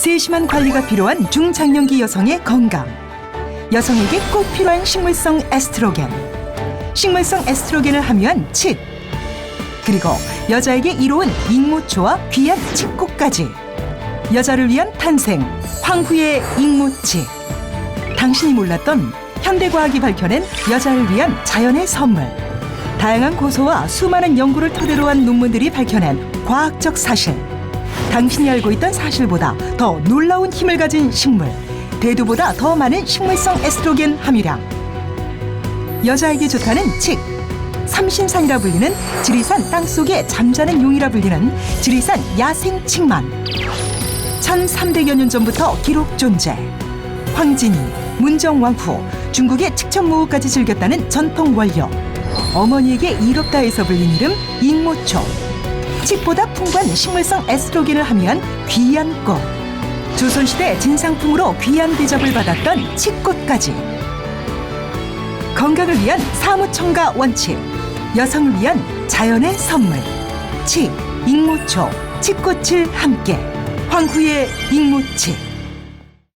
세심한 관리가 필요한 중장년기 여성의 건강. 여성에게 꼭 필요한 식물성 에스트로겐. 식물성 에스트로겐을 함유한 칡. 그리고 여자에게 이로운 익모초와 귀한 칡꽃까지. 여자를 위한 탄생 황후의 익모치. 당신이 몰랐던 현대과학이 밝혀낸 여자를 위한 자연의 선물. 다양한 고소와 수많은 연구를 토대로 한 논문들이 밝혀낸 과학적 사실. 당신이 알고 있던 사실보다 더 놀라운 힘을 가진 식물. 대두보다 더 많은 식물성 에스트로겐 함유량. 여자에게 좋다는 칡. 삼신산이라 불리는 지리산 땅속에 잠자는 용이라 불리는 지리산 야생 칡만. 1300여 년 전부터 기록 존재. 황진이, 문정왕 후, 중국의 칙천무후까지 즐겼다는 전통 원료. 어머니에게 이롭다 해서 불린 이름 익모초. 칡보다 풍부한 식물성 에스트로겐을 함유한 귀한 꽃. 조선시대 진상품으로 귀한 대접을 받았던 칡꽃까지. 건강을 위한 사무총가 원칙. 여성을 위한 자연의 선물. 칡, 익모초, 칡꽃을 함께. 황후의 익모칡.